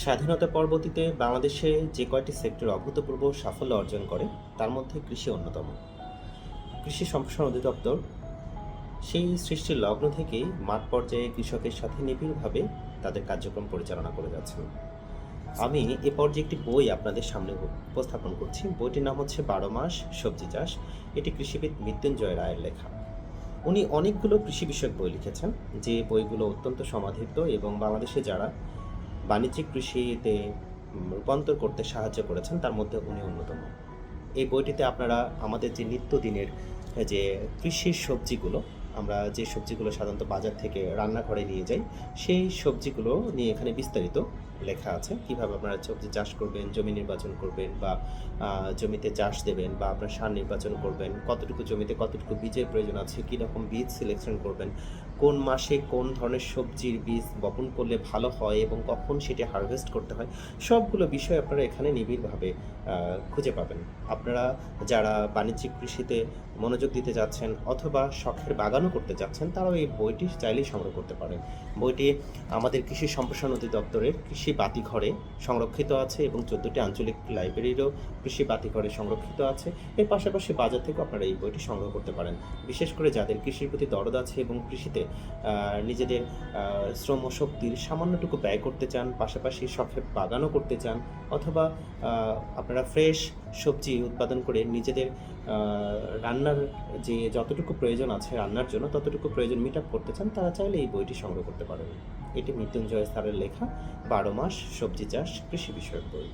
স্বাধীনতা পরবর্তীতে বাংলাদেশে যে কয়টি সেক্টর অভূতপূর্ব সাফল্য অর্জন করে, তার মধ্যে কৃষি অন্যতম। কৃষি সম্প্রসারণ অধিদপ্তর সেই সৃষ্টির লগ্ন থেকেই মাঠ পর্যায়ে কৃষকের সাথে নিবিড়ভাবে তাদের কার্যক্রম পরিচালনা করে যাচ্ছেন। আমি এ পর্যায়ে একটি বই আপনাদের সামনে উপস্থাপন করছি। বইটির নাম হচ্ছে বারো মাস সবজি চাষ। এটি কৃষিবিদ মৃত্যুঞ্জয় রায়ের লেখা। উনি অনেকগুলো কৃষি বিষয়ক বই লিখেছেন, যে বইগুলো অত্যন্ত সমাধিত এবং বাংলাদেশে যারা বাণিজ্যিক কৃষিতে রূপান্তর করতে সাহায্য করেছেন, তার মধ্যে উনি অন্যতম। এই বইটিতে আপনারা আমাদের যে নিত্যদিনের যে কৃষির সবজিগুলো, আমরা যে সবজিগুলো সাধারণত বাজার থেকে রান্নাঘরে নিয়ে যাই, সেই সবজিগুলো নিয়ে এখানে বিস্তারিত লেখা আছে। কীভাবে আপনারা সবজি চাষ করবেন, জমি নির্বাচন করবেন বা জমিতে চাষ দেবেন বা আপনার সার নির্বাচন করবেন, কতটুকু জমিতে কতটুকু বীজের প্রয়োজন আছে কী রকম বীজ সিলেকশন করবেন, কোন মাসে কোন ধরনের সবজির বীজ বপন করলে ভালো হয় এবং কখন সেটি হারভেস্ট করতে হয়, সবগুলো বিষয় আপনারা এখানে নিবিড়ভাবে খুঁজে পাবেন। আপনারা যারা বাণিজ্যিক কৃষিতে মনোযোগ দিতে যাচ্ছেন অথবা শখের বাগানও করতে যাচ্ছেন, তারাও এই বইটি চাইলেই সংগ্রহ করতে পারেন। বইটি আমাদের কৃষি সম্প্রসারণ অধিদপ্তরের কৃষি বাতিঘরে সংরক্ষিত আছে এবং চোদ্দোটি আঞ্চলিক লাইব্রেরিরও কৃষি বাতিঘরে সংরক্ষিত আছে। এর পাশাপাশি বাজার থেকেও আপনারা এই বইটি সংগ্রহ করতে পারেন। বিশেষ করে যাদের কৃষির প্রতি দরদ আছে এবং কৃষিতে নিজেদের শ্রম শক্তির সামান্যটুকু ব্যয় করতে চান, পাশাপাশি শখে বাগানও করতে চান, অথবা আপনারা ফ্রেশ সবজি উৎপাদন করে নিজেদের রান্নার যে যতটুকু প্রয়োজন আছে রান্নার জন্য ততটুকু প্রয়োজন মিট আপ করতে চান, তারা চাইলে এই বইটি সংগ্রহ করতে পারেন। এটি মৃত্যুঞ্জয় স্যারের লেখা বারো মাস সবজি চাষ কৃষি বিষয়ক বই।